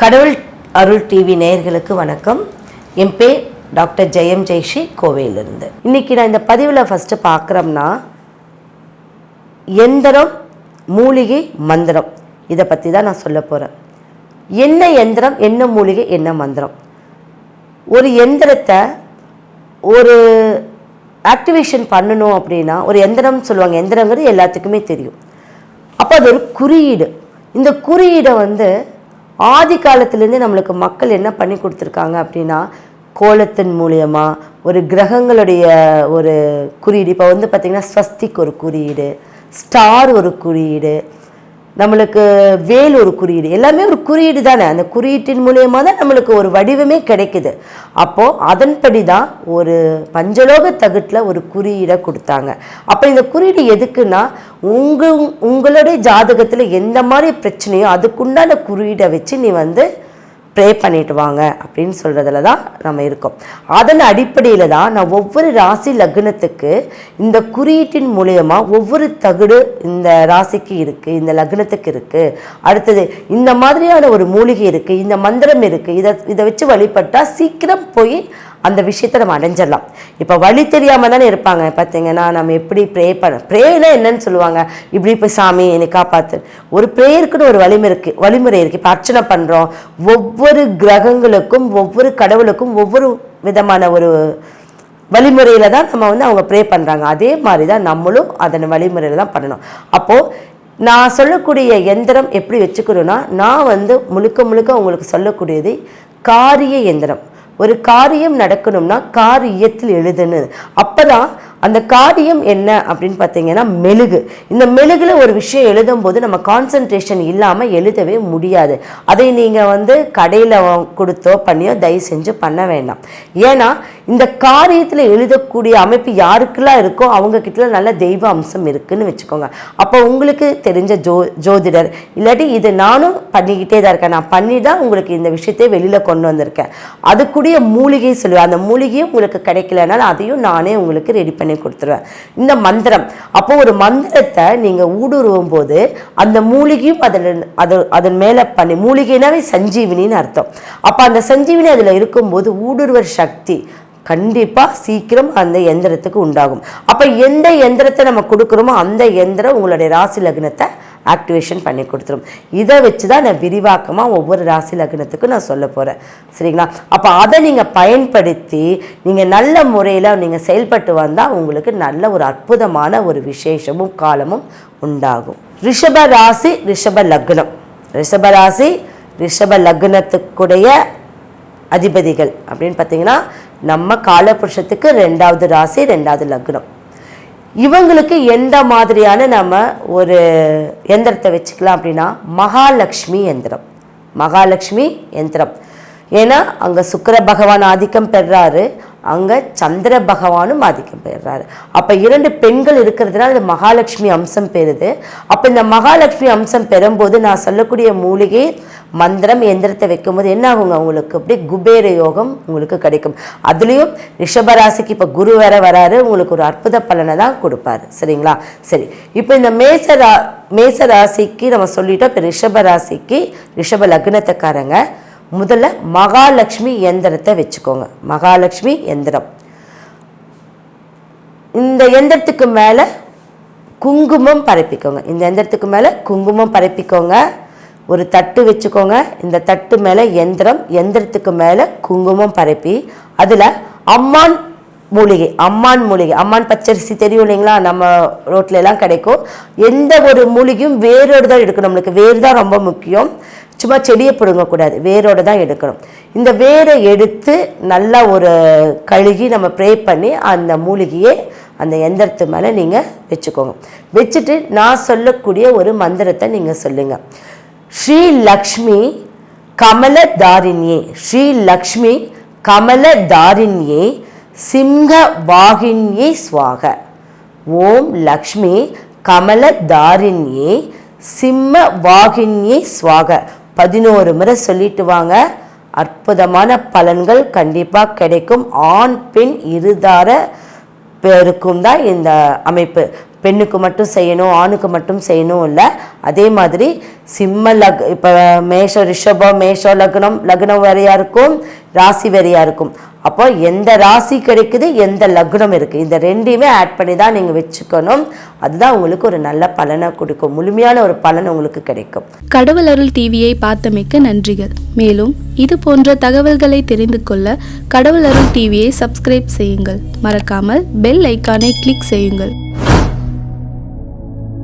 கடவுள் அருள் டிவி நேயர்களுக்கு வணக்கம். என் பேர் டாக்டர் ஜெயம் ஜெய்ஷி கோவையிலிருந்து. இன்னைக்கு நான் இந்த பதிவில் ஃபஸ்ட்டு பார்க்குறோம்னா எந்திரம் மூலிகை மந்திரம். இதை பற்றி தான் நான் சொல்ல போகிறேன் என்ன எந்திரம் என்ன மூலிகை என்ன மந்திரம்? ஒரு எந்திரத்தை ஒரு ஆக்டிவேஷன் பண்ணணும் அப்படின்னா ஒரு எந்திரம் சொல்லுவாங்க. எந்திரங்கிறது எல்லாத்துக்குமே தெரியும். அப்போ அது ஒரு குறியீடு. இந்த குறியீடை வந்து ஆதி காலத்துலேருந்து நம்மளுக்கு மக்கள் என்ன பண்ணி கொடுத்துருக்காங்க அப்படின்னா கோலத்தின் மூலியமாக ஒரு கிரகங்களுடைய ஒரு குறியீடு. இப்போ வந்து பார்த்திங்கன்னா ஸ்வஸ்திக் ஒரு குறியீடு ஸ்டார் ஒரு குறியீடு நம்மளுக்கு வேல் ஒரு குறியீடு. எல்லாமே ஒரு குறியீடு தானே. அந்த குறியீட்டின் மூலியமாக தான் நம்மளுக்கு ஒரு வடிவமே கிடைக்குது. அப்போது அதன்படி தான் ஒரு பஞ்சலோக தகுட்டில் ஒரு குறியீடை கொடுத்தாங்க. அப்போ இந்த குறியீடு எதுக்குன்னா உங்கள் உங்களுடைய ஜாதகத்தில் எந்த மாதிரி பிரச்சனையோ அதுக்குண்டான குறியீடை வச்சு நீ வந்து ப்ரே பண்ணிட்டு வாங்க அப்படின்னு சொல்கிறதுல தான் நம்ம இருக்கோம். அதன் அடிப்படையில் தான் நான் ஒவ்வொரு ராசி லக்னத்துக்கு இந்த குறியீட்டின் மூலயமா ஒவ்வொரு தகுடு இந்த ராசிக்கு இருக்குது இந்த லக்னத்துக்கு இருக்குது அடுத்தது இந்த மாதிரியான ஒரு மூலிகை இருக்குது இந்த மந்திரம் இருக்குது இதை இதை வச்சு வழிபட்டால் சீக்கிரம் போய் அந்த விஷயத்தை நம்ம அடைஞ்சிடலாம். இப்போ வழி தெரியாமல் தானே இருப்பாங்க. பார்த்தீங்கன்னா நம்ம எப்படி ப்ரே பண்ண ப்ரேனா என்னன்னு சொல்லுவாங்க. இப்படி இப்போ சாமி என்னை காப்பாற்று ஒரு ப்ரேயருக்குன்னு ஒரு வழிமுறை இருக்குது வழிமுறை இருக்குது இப்போ அர்ச்சனை பண்ணுறோம் ஒவ்வொரு கிரகங்களுக்கும் ஒவ்வொரு கடவுளுக்கும் ஒவ்வொரு விதமான ஒரு வழிமுறையில் தான் நம்ம வந்து அவங்க ப்ரே பண்ணுறாங்க அதே மாதிரி தான் நம்மளும் அதன் வழிமுறையில் தான் பண்ணணும். அப்போது நான் சொல்லக்கூடிய எந்திரம் எப்படி வச்சுக்கணும்னா நான் வந்து முழுக்க முழுக்க உங்களுக்கு சொல்லக்கூடியது காரிய எந்திரம். ஒரு காரியம் நடக்கணும்னா காரியத்தில் எழுதுன்னு. அப்பதான் அந்த காரியம் என்ன அப்படின்னு பார்த்தீங்கன்னா மெழுகு. இந்த மெழுகில் ஒரு விஷயம் எழுதும் போது நம்ம கான்சன்ட்ரேஷன் இல்லாமல் எழுதவே முடியாது. அதை நீங்கள் வந்து கடையில் கொடுத்தோ பண்ணியோ தயவு செஞ்சு பண்ண வேண்டாம். ஏன்னா இந்த காரியத்தில் எழுதக்கூடிய அமைப்பு யாருக்கெல்லாம் இருக்கோ அவங்கக்கிட்ட நல்ல தெய்வ அம்சம் இருக்குன்னு வச்சுக்கோங்க. அப்போ உங்களுக்கு தெரிஞ்ச ஜோ ஜோதிடர் இல்லாட்டி இது நானும் பண்ணிக்கிட்டே தான் இருக்கேன். நான் பண்ணி தான் உங்களுக்கு இந்த விஷயத்தை வெளியில் கொண்டு வந்திருக்கேன். அதுக்குடைய மூலிகை சொல்லுவேன். அந்த மூலிகையும் உங்களுக்கு கிடைக்கலனால அதையும் நானே உங்களுக்கு ரெடி பண்ணி கொடுத்துருவேன். இந்த மந்திரம். அப்போ ஒரு மந்திரத்தை நீங்கள் ஊடுருவும் போது அந்த மூலிகையும் அதில் அது அதன் மேலே பண்ணி மூலிகைனாவே சஞ்சீவினின்னு அர்த்தம். அப்போ அந்த சஞ்சீவினி அதில் இருக்கும்போது ஊடுருவர் சக்தி கண்டிப்பாக சீக்கிரம் அந்த எந்திரத்துக்கு உண்டாகும். அப்போ எந்த எந்திரத்தை நம்ம கொடுக்குறோமோ அந்த எந்திரம் உங்களுடைய ராசி லக்னத்தை ஆக்டிவேஷன் பண்ணி கொடுத்துரும். இதை வச்சு தான் நான் விரிவாக்கமாக ஒவ்வொரு ராசி லக்னத்துக்கும் நான் சொல்ல போகிறேன் சரிங்களா? அப்போ அதை நீங்கள் பயன்படுத்தி நீங்கள் நல்ல முறையில் நீங்கள் செயல்பட்டு வந்தால் உங்களுக்கு நல்ல ஒரு அற்புதமான ஒரு விசேஷமும் காலமும் உண்டாகும். ரிஷப ராசி ரிஷப லக்னம். ரிஷப ராசி ரிஷப லக்னத்துக்குடைய அதிபதிகள் அப்படின்னு பார்த்தீங்கன்னா நம்ம காலபுருஷத்துக்கு ரெண்டாவது ராசி ரெண்டாவது லக்னம். இவங்களுக்கு எந்த மாதிரியான நம்ம ஒரு எந்திரத்தை வச்சுக்கலாம் அப்படின்னா மகாலட்சுமி எந்திரம். மகாலட்சுமி எந்திரம். ஏன்னா அங்கே சுக்கிர பகவான் ஆதிக்கம் பெறாரு. அங்கே சந்திர பகவானும் ஆதிக்கம் பெறாரு அப்போ இரண்டு பெண்கள் இருக்கிறதுனால இது மகாலட்சுமி அம்சம் பெறுது. அப்போ இந்த மகாலட்சுமி அம்சம் பெறும்போது நான் சொல்லக்கூடிய மூலிகை மந்திரம் எந்திரத்தை வைக்கும்போது என்ன ஆகுங்க உங்களுக்கு அப்படியே குபேர யோகம் உங்களுக்கு கிடைக்கும். அதுலேயும் ரிஷபராசிக்கு இப்போ குரு வேற வராரு. உங்களுக்கு ஒரு அற்புத பலனை தான் கொடுப்பாரு. சரிங்களா? சரி. இப்போ இந்த மேச ரா மேச ராசிக்கு நம்ம சொல்லிட்டோம். இப்போ ரிஷப ராசிக்கு ரிஷப லக்னத்துக்காரங்க. முதல்ல மகாலட்சுமி எந்திரத்தை வச்சுக்கோங்க. மகாலட்சுமி எந்திரம். இந்த எந்திரத்துக்கு மேலே குங்குமம் பரப்பிக்கோங்க. இந்த எந்திரத்துக்கு மேலே குங்குமம் பரப்பிக்கோங்க. ஒரு தட்டு வச்சுக்கோங்க. இந்த தட்டு மேலே எந்திரம் எந்திரத்துக்கு மேலே குங்குமம் பரப்பி அதில் அம்மான் மூலிகை அம்மான் மூலிகை. அம்மான் பச்சரிசி தெரியும் இல்லைங்களா? நம்ம ரோட்ல எல்லாம் கிடைக்கும். எந்த ஒரு மூலிகையும் வேரோடு தான் எடுக்கணும். நம்மளுக்கு வேர் தான் ரொம்ப முக்கியம். சும்மா செடியை பிடுங்கக்கூடாது வேரோடு தான் எடுக்கணும். இந்த வேரை எடுத்து நல்லா ஒரு கழுகி நம்ம ப்ரே பண்ணி அந்த மூலிகையை அந்த எந்திரத்து மேலே நீங்கள் வச்சுக்கோங்க. வச்சுட்டு நான் சொல்லக்கூடிய ஒரு மந்திரத்தை நீங்கள் சொல்லுங்கள் ஸ்ரீ லக்ஷ்மி கமல தாரிணியே ஸ்ரீ லக்ஷ்மி கமல தாரிணியே சிம்ஹ வாகினியே ஸ்வாக ஓம் லக்ஷ்மி கமல தாரிணியே சிம்ம வாகினியே ஸ்வாக பதினோரு முறை சொல்லிட்டு வாங்க. அற்புதமான பலன்கள் கண்டிப்பாக கிடைக்கும். ஆண் பெண் இருதார பேருக்கும் தான் இந்த அமைப்பு. பெண்ணுக்கு மட்டும் செய்யணும் ஆணுக்கு மட்டும் செய்யணும் இல்லை. அதே மாதிரி சிம்ம லக் இப்போ மேஷ ரிஷபம் மேஷ லக்னம் லக்னம் வேறையாக இருக்கும் ராசி வேறையாக இருக்கும் அப்போ எந்த ராசி கிடைக்குது எந்த லக்னம் இருக்குது இந்த ரெண்டையுமே ஆட் பண்ணி தான் நீங்கள் வச்சுக்கணும். அதுதான் உங்களுக்கு ஒரு நல்ல பலனை கொடுக்கும். முழுமையான ஒரு பலன் உங்களுக்கு கிடைக்கும். கடவுள் அருள் டிவியை பார்த்தமைக்க நன்றிகள். மேலும் இது போன்ற தகவல்களை தெரிந்து கொள்ள கடவுள் அருள் டிவியை சப்ஸ்கிரைப் செய்யுங்கள். மறக்காமல் பெல் ஐக்கானை கிளிக் செய்யுங்கள்.